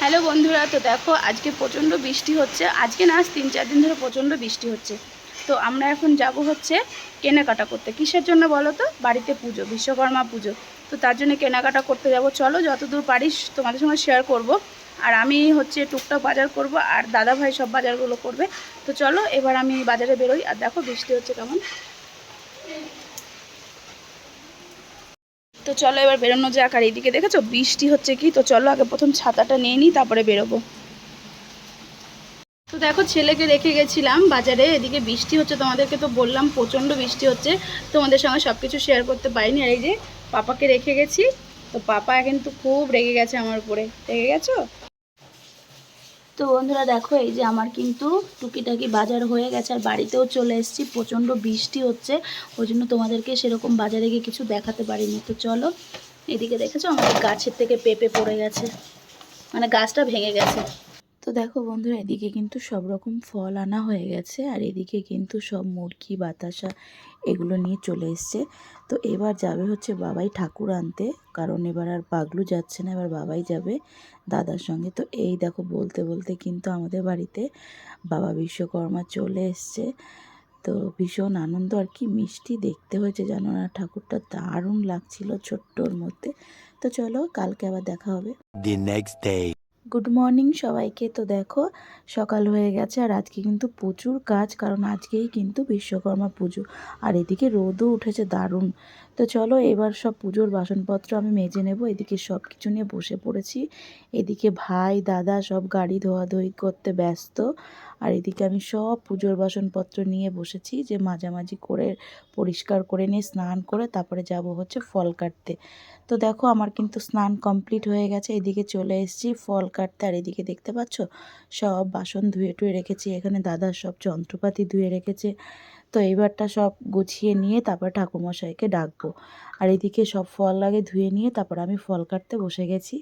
Hello বন্ধুরা, তো দেখো আজকে প্রচণ্ড বৃষ্টি হচ্ছে। আজকে না, আজ তিন চার দিন ধরে প্রচণ্ড বৃষ্টি হচ্ছে। তো আমরা এখন যাব হচ্ছে কেনাকাটা করতে। কিসের জন্য বলো তো? বাড়িতে পুজো, বিশ্বকর্মা পুজো। তো তার জন্য কেনাকাটা করতে যাব। চলো যতদূর পারিস তোমাদের সঙ্গে শেয়ার করব। আর আমি হচ্ছে টুকটাক বাজার করব, আর দাদা ভাই সব বাজারগুলো করবে। তো চলো এবার আমি বাজারে বেরোই। আর দেখো বৃষ্টি হচ্ছে কেমন। তো চলো এবার বেরোনো যাক। আর এইদিকে দেখেছ? বৃষ্টি হচ্ছে কি? তো চলো আগে প্রথম ছাতাটা নিয়ে নিই, তারপরে বেরোবো। তো দেখো, ছেলেকে রেখে গেছিলাম বাজারে। এদিকে বৃষ্টি হচ্ছে, তোমাদেরকে তো বললাম, প্রচণ্ড বৃষ্টি হচ্ছে। তোমাদের সঙ্গে সব কিছু শেয়ার করতে পারিনি। আর এই যে, পাপাকে রেখে গেছি। তো পাপা কিন্তু খুব রেগে গেছে আমার উপরে। রেগে গেছো? তো বন্ধুরা দেখো, এই যে আমার কিন্তু টুকিটাকি বাজার হয়ে গেছে, আর বাড়িতেও চলে এসেছি। প্রচণ্ড বৃষ্টি হচ্ছে, ওই জন্য তোমাদেরকে সেরকম বাজারে গিয়ে কিছু দেখাতে পারিনি। তো চলো, এদিকে দেখেছ? আমাদের গাছের থেকে পেঁপে পড়ে গেছে। মানে গাছটা ভেঙে গেছে। তো দেখো বন্ধুরা, এদিকে কিন্তু সব রকম ফল আনা হয়ে গেছে আর এদিকে কিন্তু সব মুরগি, বাতাসা এগুলো নিয়ে চলে এসছে। তো এবার যাবে হচ্ছে বাবাই ঠাকুর আনতে, কারণ এবার আর পাগলু যাচ্ছে না, এবার বাবাই যাবে দাদার সঙ্গে। তো এই দেখো, বলতে বলতে কিন্তু আমাদের বাড়িতে বাবা বিশ্বকর্মা চলে এসছে। তো ভীষণ আনন্দ আর কি, মিষ্টি দেখতে হয়েছে জানো না, ঠাকুরটা দারুণ লাগছিল ছোট্টর মধ্যে। তো চলো, কালকে আবার দেখা হবে। The next day. Good morning সবাইকে। তো দেখো, সকাল হয়ে গেছে আর আজকে কিন্তু প্রচুর কাজ, কারণ আজকেই কিন্তু বিশ্বকর্মা পুজো। আর এদিকে রোদও উঠেছে দারুণ। তো চলো এবার সব পুজোর বাসনপত্র আমি মেজে নেব, এদিকে সব কিছু নিয়ে বসে পড়েছি। এদিকে ভাই, দাদা সব গাড়ি ধোয়াধুয়ি করতে ব্যস্ত। আর এদিকে আমি সব পুজোর বাসনপত্র নিয়ে বসেছি, যে মাঝামাঝি করে পরিষ্কার করে নিয়ে স্নান করে তারপরে যাব হচ্ছে ফল কাটতে। তো দেখো, আমার কিন্তু স্নান কমপ্লিট হয়ে গেছে, এদিকে চলে এসেছি ফল কাটতে আর এদিকে দেখতে পাচ্ছ? সব বাসন ধুয়ে টুয়ে রেখেছি, এখানে দাদা সব যন্ত্রপাতি ধুয়ে রেখেছে। তো এইবারটা সব গুছিয়ে নিয়ে তারপর ঠাকুরমশাইকে ডাকবো। আর এদিকে সব ফল আগে ধুয়ে নিয়ে তারপর আমি ফল কাটতে বসে গেছি।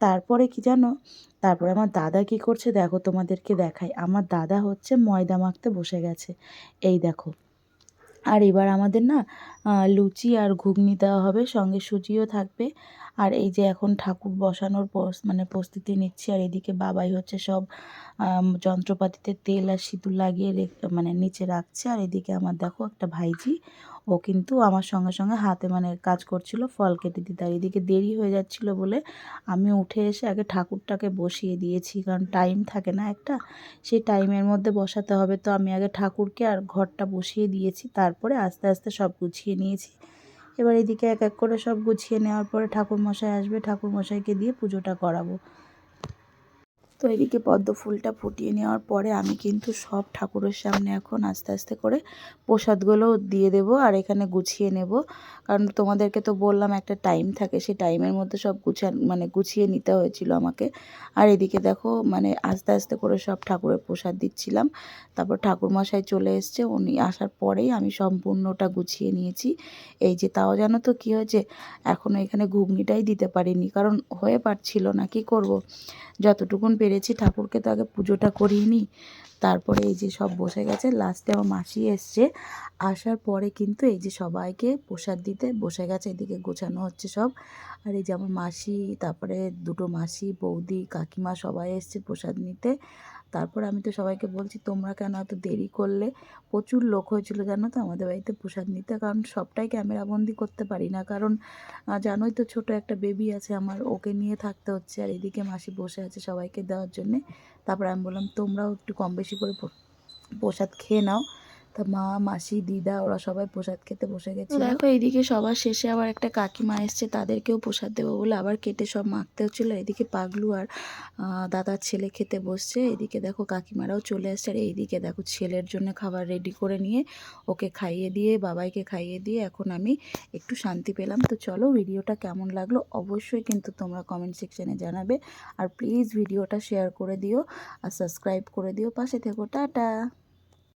তারপরে কি জানো? তারপরে আমার দাদা কি করছে? দেখো তোমাদেরকে দেখাই। আমার দাদা হচ্ছে ময়দা মাখতে বসে গেছে। এই দেখো। আর এবার আমাদের না লুচি আর ঘুগনি দেওয়া হবে, সঙ্গে সুজিও থাকবে। আর এই যে এখন ঠাকুর বসানোর মানে প্রস্তুতি নিচ্ছি, আর এদিকে বাবাই হচ্ছে সব যন্ত্রপাতিতে তেল আর সিঁদুর লাগিয়ে মানে নিচে রাখছে। আর এদিকে আমার দেখো একটা ভাইজি ও কিন্তু আমার সঙ্গে সঙ্গে হাতে মানে কাজ করছিল, ফল কেটে দিতে। আর এদিকে দেরি হয়ে যাচ্ছিল বলে আমি উঠে এসে আগে ঠাকুরটাকে বসিয়ে দিয়েছি, কারণ টাইম থাকে না একটা। সেই টাইমের মধ্যে বসাতে হবে। তো আমি আগে ঠাকুরকে আর ঘরটা বসিয়ে দিয়েছি, তারপরে আস্তে আস্তে সব গুছিয়ে নিয়েছি। এবার এদিকে এক এক করে সব গুছিয়ে নেওয়ার পরে ঠাকুরমশাই আসবে। ঠাকুরমশাইকে দিয়ে পুজোটা করাবো। তো এদিকে পদ্ম ফুলটা ফুটিয়ে নেওয়ার পরে আমি কিন্তু সব ঠাকুরের সামনে এখন আস্তে আস্তে করে প্রসাদগুলো দিয়ে দেব আর এখানে গুছিয়ে নেব। কারণ তোমাদেরকে তো বললাম একটা টাইম থাকে, সেই টাইমের মধ্যে সব গুছান মানে গুছিয়ে নিতে হয়েছিল আমাকে। আর এদিকে দেখো মানে আস্তে আস্তে করে সব ঠাকুরের প্রসাদ দিচ্ছিলাম। তারপর ঠাকুরমশাই চলে এসছে, উনি আসার পরেই আমি সম্পূর্ণটা গুছিয়ে নিয়েছি। এই যে তাও জানো তো কী হয়েছে এখনও এখানে ঘুগনিটাই দিতে পারিনি, কারণ হয়ে পারছিল না, কি করব? যতটুকুন পেরেছি ঠাকুরকে তো আগে পুজোটা করিয়ে নিই। তারপরে এই যে সব বসে গেছে লাস্টে আমার মাসি এসছে, আসার পরে কিন্তু এই যে সবাইকে প্রসাদ দিতে বসে গেছে, এদিকে গোছানো হচ্ছে সব। আর এই যে আমার মাসি, তারপরে দুটো মাসি, বৌদি, কাকিমা সবাই এসছে প্রসাদ নিতে। তারপর আমি তো সবাইকে বলছি, তোমরা কেন এত দেরি করলে? প্রচুর লোক হয়েছিল জানো তো আমাদের বাড়িতে প্রসাদ নিতে। কারণ সবটাই ক্যামেরাবন্দি করতে পারি না। কারণ জানোই তো ছোট একটা বেবি আছে আমার, ওকে নিয়ে থাকতে হচ্ছে। আর এদিকে মাসি বসে আছে সবাইকে দেওয়ার জন্যে। তারপর আমি বললাম তোমরাও একটু কম বেশি করে প্রসাদ খেয়ে নাও। তা মা, মাসি, দিদা, ওরা সবাই প্রসাদ খেতে বসে গেছে দেখো এইদিকে সবার শেষে আবার একটা কাকিমা এসছে, তাদেরকেও প্রসাদ দেবো বলে আবার কেটে সব মাখতে হচ্ছিল এদিকে পাগলু আর দাদার ছেলে খেতে বসছে। এদিকে দেখো কাকিমারাও চলে আসছে আর এইদিকে দেখো ছেলের জন্য খাবার রেডি করে নিয়ে ওকে খাইয়ে দিয়ে, বাবাইকে খাইয়ে দিয়ে এখন আমি একটু শান্তি পেলাম। তো চলো ভিডিওটা কেমন লাগল অবশ্যই কিন্তু তোমরা কমেন্ট সেকশনে জানাবে। আর প্লিজ ভিডিওটা শেয়ার করে দিও আর সাবস্ক্রাইব করে দিও। পাশে থেকো, টাটা!